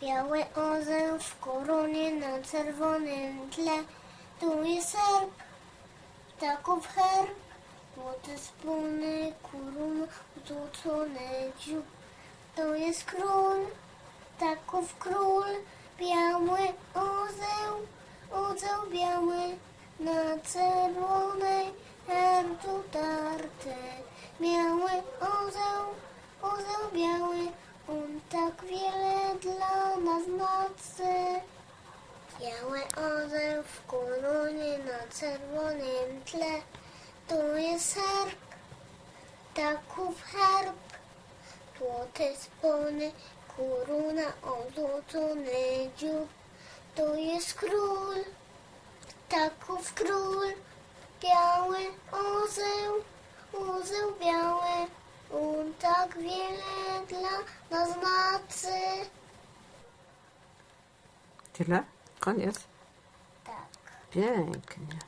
Biały orzeł w koronie na czerwonym tle. Tu jest herb, ptaków herb. Złoty spółny, kurun, złocony dziób. To jest król, ptaków król. Biały orzeł, orzeł biały na czerwonej herbu tarty. Biały orzeł, orzeł biały, nocy. Biały orzeł w koronie na czerwonym tle. To jest herb, ptaków herb. Złote spony, korona, ozłocony dziób. To jest król, ptaków król. Biały orzeł, orzeł biały. On tak wiele dla nas znaczy. Tyle? Koniec? Tak. Pięknie.